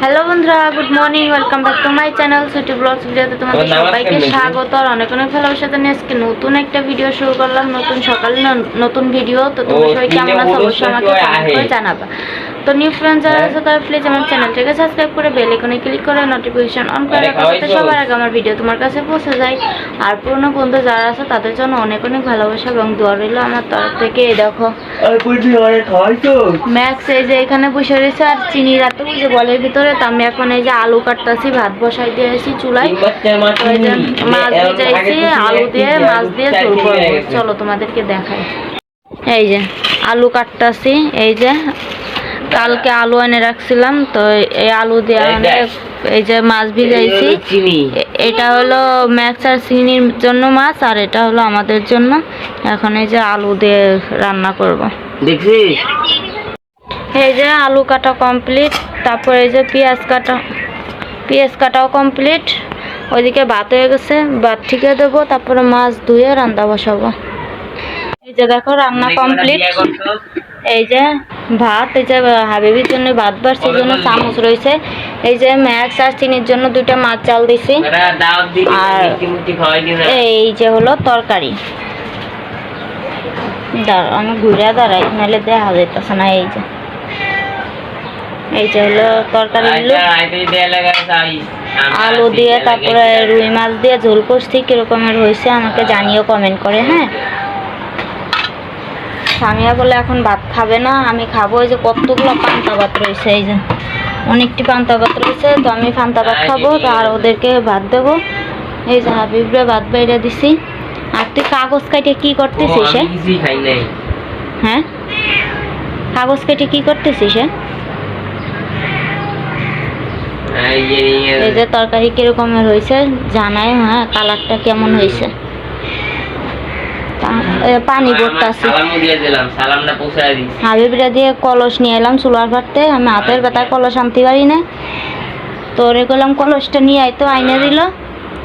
Hello বন্ধুরা good morning welcome back to my channel সুটি blogs ভিডিওতে তোমাদের সবাইকে স্বাগত। আর অনেক অনেক সাথে নিয়ে আজকে নতুন একটা ভিডিও শুরু করলাম নতুন সকালে নতুন ভিডিও তো তোমরা সবাই কেমন আছো? অবশ্যই আমাকে কমেন্ট করে জানাবা। তো নিউ ফ্রেন্ড যারা। আছে তারা প্লিজ আমার চ্যানেলটাকে সাবস্ক্রাইব করে বেল আইকনে ক্লিক করে নোটিফিকেশন অন করে রাখো যাতে? সবার আগে আমার ভিডিও তোমার কাছে পৌঁছে যায় আর পুরনো বন্ধু যারা আছে তাদের জন্য অনেক অনেক ভালোবাসা এবং দোয়া রইল আমার তরফ থেকে এই দেখো ম্যাক্স এই যে এখানে বসে রয়েছে আর চিনি রাতে যে বলের ভিতরে তো আমি এখন এই যে আলু কাটতাছি ভাত বসাই দিয়েছি চুলায়। মাছ ভিজাইছি আলু দিয়ে মাছ দিয়ে চার ঝোল করব চলো তোমাদেরকে দেখাই এই যে আলু কাটতাছি এই যে কালকে আলু এনে রাখছিলাম তো এই আলু দিয়ে অনেক এই যে মাছ ভিজাইছি। এটা হলো ম্যাক্স আর চিনির জন্য মাছ আর এটা হলো আমাদের জন্য। এখন এই যে আলু দিয়ে রান্না করব। দেখছিস? এই যে আলু কাটা কমপ্লিট তারপরে এই যে পেঁয়াজ কাটা পেঁয়াজ কাটাও কমপ্লিট। ওইদিকে ভাত হয়ে গেছে ভাত ঠিকে দেবো তারপরে মাছ ধুয়ে রান্না বসাবো। এই যে দেখো রান্না কমপ্লিট। এই যে ভাত এই যে হাবিবির জন্য ভাত বাড়ছে জন্য চামচ রয়েছে। এই যে ম্যাক্স আর চিনির জন্য দুইটা মাছ চাল দিছি। আর- এই যে হলো তরকারি। দাঁড়া আমি ঘুরে দাঁড়াই নাহলে দেখা যাইতেছে না এই যে। এই যে হলো তরকারি আলু দিয়ে তারপরে রুই মাছ দিয়ে ঝোল করছি কিরকমের হয়েছে আমাকে জানিও কমেন্ট করে হ্যাঁ? সামিয়া বলে এখন ভাত খাবে না আমি খাব। এই যে কতগুলো পান্তা ভাত রয়েছে এই যে অনেকটি পান্তা ভাত রয়েছে তো আমি পান্তা ভাত খাব তো আর ওদেরকে ভাত দেবো। এই যে হাবিবরে ভাত বাইরে দিছি। আর তুই কাগজ কাটে কি করতেছিস হ্যাঁ? কাগজ কেটে কি করতেছিস হ্যাঁ এই যে তরকারি কিরকমের হয়েছে জানাই হ্যাঁ কালারটা কেমন হয়েছে? পানি দিস হাবিবরা দিয়ে কলস নিয়ে এলাম চুলার ভাটতে আমি হাতের ব্যথায় কলস আনতে পারি না। তো ওরে করলাম কলসটা নিয়ে আইতো আইনে দিল।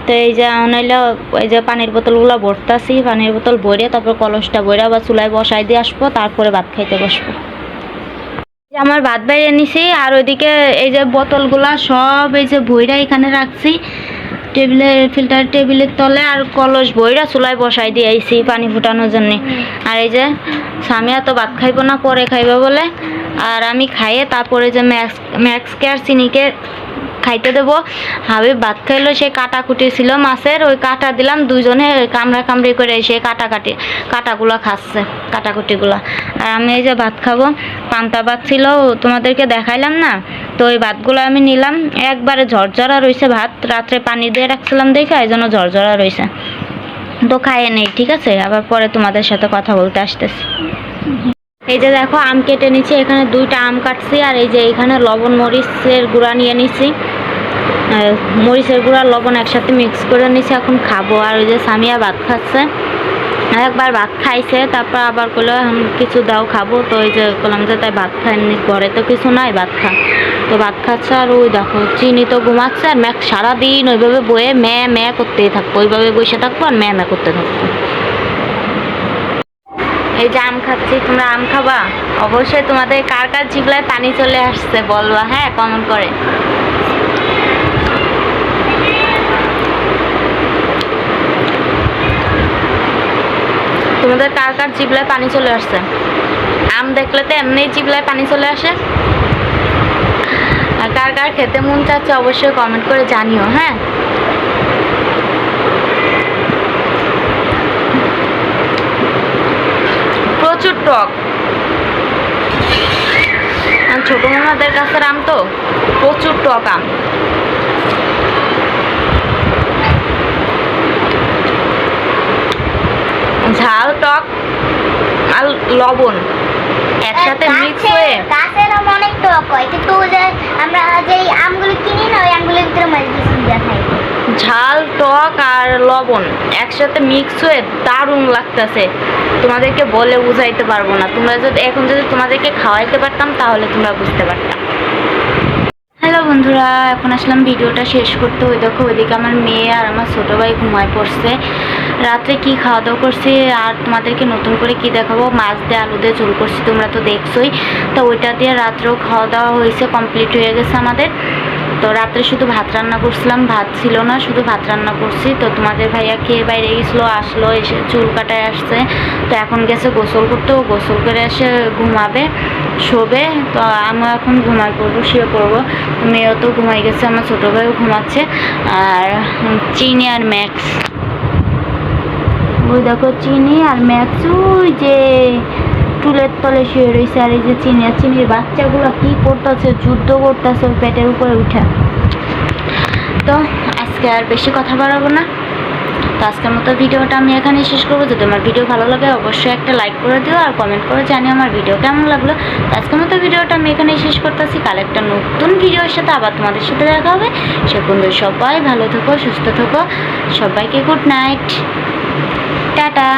তো এই যে আনাইলে এই যে পানির বোতলগুলো ভরতাছি পানির বোতল ভরে তারপর কলসটা ভরে আবার চুলায় বসাই দিয়ে আসব তারপরে ভাত খাইতে বসবো। আমার ভাত বাইরে নিছি আর ওইদিকে এই যে বোতলগুলা সব এই যে ভইরা এখানে রাখছি। টেবিলের ফিল্টার টেবিলের তলে আর কলস বইরা চুলায় বসাই দিয়ে আইছি পানি ফুটানোর জন্য। আর এই যে সামিয়া তো ভাত খাইবো না, পরে খাইবে বলে। আর আমি খাইয়ে তারপরে যে ম্যাক্স ম্যাক্সকে আর চিনিকে খাইতে দেবো। হাবিব ভাত খাইলো, সে কাটাকুটি ছিল মাছের, ওই কাটা দিলাম দুজনে কামড়া কামড়ি করে এসে কাটাকাটি, কাটাগুলো খাচ্ছে, কাটাকুটিগুলো। আর আমি এই যে ভাত খাব, পান্তা ভাত ছিল তোমাদেরকে দেখাইলাম না? তো ওই ভাতগুলো আমি নিলাম। একবারে ঝরঝরা রয়েছে ভাত। রাত্রে পানি দিয়ে রাখছিলাম দেখে এই জন্য ঝরঝরা রয়েছে তো খাইয়ে নেই, ঠিক আছে? আবার পরে তোমাদের সাথে কথা বলতে আসতেছি। এই যে দেখো, আম কেটে নিচ্ছি এখানে দুইটা আম কাটছি আর এই যে এখানে লবণ, মরিচের গুঁড়া নিয়ে নিচ্ছি মরিচের গুঁড়া লবণ একসাথে মিক্স করে নিচ্ছি এখন খাব। আর ওই যে সামিয়া ভাত খাচ্ছে। একবার ভাত খাইছে, তারপর আবার করল এখন কিছু দাও, খাব। তো ওই যে বললাম যে, তাই ভাত খাইনি, ঘরে তো কিছু নাই, ভাত খা। তো ভাত খাচ্ছে আর ওই দেখো, চিনি তো ঘুমাচ্ছে আর ম্যাক সারাদিন ওইভাবে বয়ে ম্যা ম্যা করতেই থাকব। ওইভাবে বসে থাকব আর ম্যা ম্যা করতে থাকব। এই যে আম খাচ্ছি, তোমরা আম খাবা? অবশ্যই তোমাদের কার কার জিবলায় পানি চলে আসছে বলবা হ্যাঁ? কমেন্ট করে। তোমাদের কার কার জিবলায় পানি চলে আসছে? আম দেখলে তো এমনি জিবলায় পানি চলে আসে। কার কার খেতে মন চাচ্ছে অবশ্যই কমেন্ট করে জানিও হ্যাঁ? প্রচুর টক। ছোট মামাদের কাছের আম তো প্রচুর টক আম। ঝাল টক আর লবণ একসাথে মিক্স হয়ে টক হয় কিন্তু আমরা যে আমগুলো কিনি না ওই আমগুলোর ভিতরে মাছ খাই ঝাল টক আর লবণ একসাথে মিক্স হয়ে দারুণ লাগতেছে। তোমাদেরকে বলে বুঝাইতে পারব না। তোমরা যদি এখন যদি তোমাদেরকে খাওয়াইতে পারতাম তাহলে তোমরা বুঝতে পারতাম। হ্যালো বন্ধুরা এখন আসলাম ভিডিওটা শেষ করতে। ওই দেখো ওইদিকে আমার মেয়ে আর আমার ছোটো ভাই ঘুমায় পড়ছে। রাত্রে কি খাওয়া দাওয়া করছি আর তোমাদেরকে নতুন করে কি দেখাবো? মাছ দিয়ে আলু দিয়ে ঝোল করছি, তোমরা তো দেখছোই। তো ওইটা দিয়ে রাত্রেও খাওয়া দাওয়া হয়েছে কমপ্লিট হয়ে গেছে আমাদের। তো রাত্রে শুধু ভাত রান্না করছিলাম, ভাত ছিল না, শুধু ভাত রান্না করছি। তো তোমাদের ভাইয়া খেয়ে বাইরে গেছিল, আসলো, এসে চুল কাটায় আসছে। তো এখন গেছে গোসল করতে, ও গোসল করে এসে ঘুমাবে, শোবে। তো আমিও এখন ঘুমাই পড়ব, শুয়ে পড়ব। মেয়েও তো ঘুমাই গেছে, আমার ছোটো ভাইও ঘুমাচ্ছে। আর চিনি আর ম্যাক্স। দেখো, চিনি আর ম্যাক্স ওই যে টুলের তলে শুয়ে রয়েছে, আর এই যে চিনি, আর চিনির বাচ্চাগুলো কি করতেছে, যুদ্ধ করতেছে ওই পেটের উপরে উঠে। তো আজকে আর বেশি কথা বাড়াবো না। তো আজকের মতো ভিডিওটা আমি এখানেই শেষ করব। যদি আমার ভিডিও ভালো লাগে, অবশ্যই একটা লাইক করে দিও আর কমেন্ট করে জানিও আমার ভিডিও কেমন লাগল। তো আজকের মতো ভিডিওটা আমি এখানেই শেষ করতেছি। কাল একটা নতুন ভিডিওর সাথে আবার তোমাদের সাথে দেখা হবে। সে সবাই ভালো থেকো, সুস্থ থেকো। সবাইকে গুড নাইট টাটা।